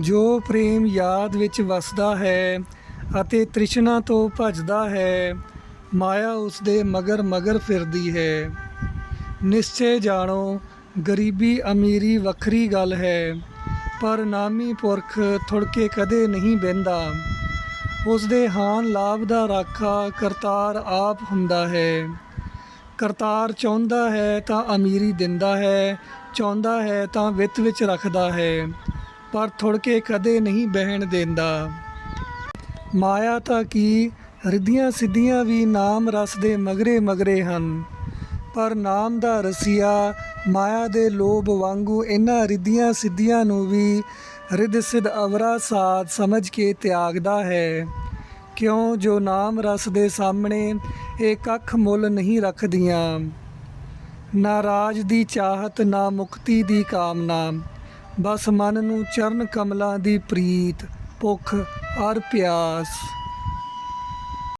ਜੋ ਪ੍ਰੇਮ ਯਾਦ ਵਿੱਚ ਵਸਦਾ ਹੈ ਅਤੇ ਤ੍ਰਿਸ਼ਨਾ ਤੋਂ ਭਜਦਾ ਹੈ, ਮਾਇਆ ਉਸ ਦੇ ਮਗਰ ਮਗਰ ਫਿਰਦੀ ਹੈ। ਨਿਸ਼ਚੈ ਜਾਣੋ, ਗਰੀਬੀ ਅਮੀਰੀ ਵੱਖਰੀ ਗੱਲ ਹੈ, ਪਰ ਨਾਮੀ ਪੁਰਖ ਥੁੜ ਕੇ ਕਦੇ ਨਹੀਂ ਬਹਿੰਦਾ। ਉਸ ਦੇ ਹਾਨ ਲਾਭ ਦਾ ਰਾਖਾ ਕਰਤਾਰ ਆਪ ਹੁੰਦਾ ਹੈ। ਕਰਤਾਰ ਚਾਹੁੰਦਾ ਹੈ ਤਾਂ ਅਮੀਰੀ ਦਿੰਦਾ ਹੈ, ਚਾਹੁੰਦਾ ਹੈ ਤਾਂ ਵਿੱਤ ਵਿੱਚ ਰੱਖਦਾ ਹੈ। ਪਰ ਥੁੜ ਕੇ ਕਦੇ ਨਹੀਂ ਬਹਿਣ ਦਿੰਦਾ। ਮਾਇਆ ਤਾਂ ਕੀ, ਰਿੱਧੀਆਂ ਸਿੱਧੀਆਂ ਵੀ ਨਾਮ ਰਸ ਦੇ ਮਗਰੇ ਮਗਰੇ ਹਨ। ਪਰ ਨਾਮ ਦਾ ਰਸੀਆ ਮਾਇਆ ਦੇ ਲੋਭ ਵਾਂਗੂ ਇਹਨਾਂ ਰਿੱਧੀਆਂ ਸਿੱਧੀਆਂ ਨੂੰ ਵੀ ਰਿੱਧ ਸਿਧ ਅਵਰਾ ਸਾਧ ਸਮਝ ਕੇ ਤਿਆਗਦਾ ਹੈ। ਕਿਉਂ ਜੋ ਨਾਮ ਰਸ ਦੇ ਸਾਹਮਣੇ ਇਹ ਕੱਖ ਮੁੱਲ ਨਹੀਂ ਰੱਖਦੀਆਂ। ਨਾ ਰਾਜ ਦੀ ਚਾਹਤ, ਨਾ ਮੁਕਤੀ ਦੀ ਕਾਮਨਾ। ਬਸ ਮਨ ਨੂੰ ਚਰਨ ਕਮਲਾਂ ਦੀ ਪ੍ਰੀਤ ਭੁੱਖ ਔਰ ਪਿਆਸ।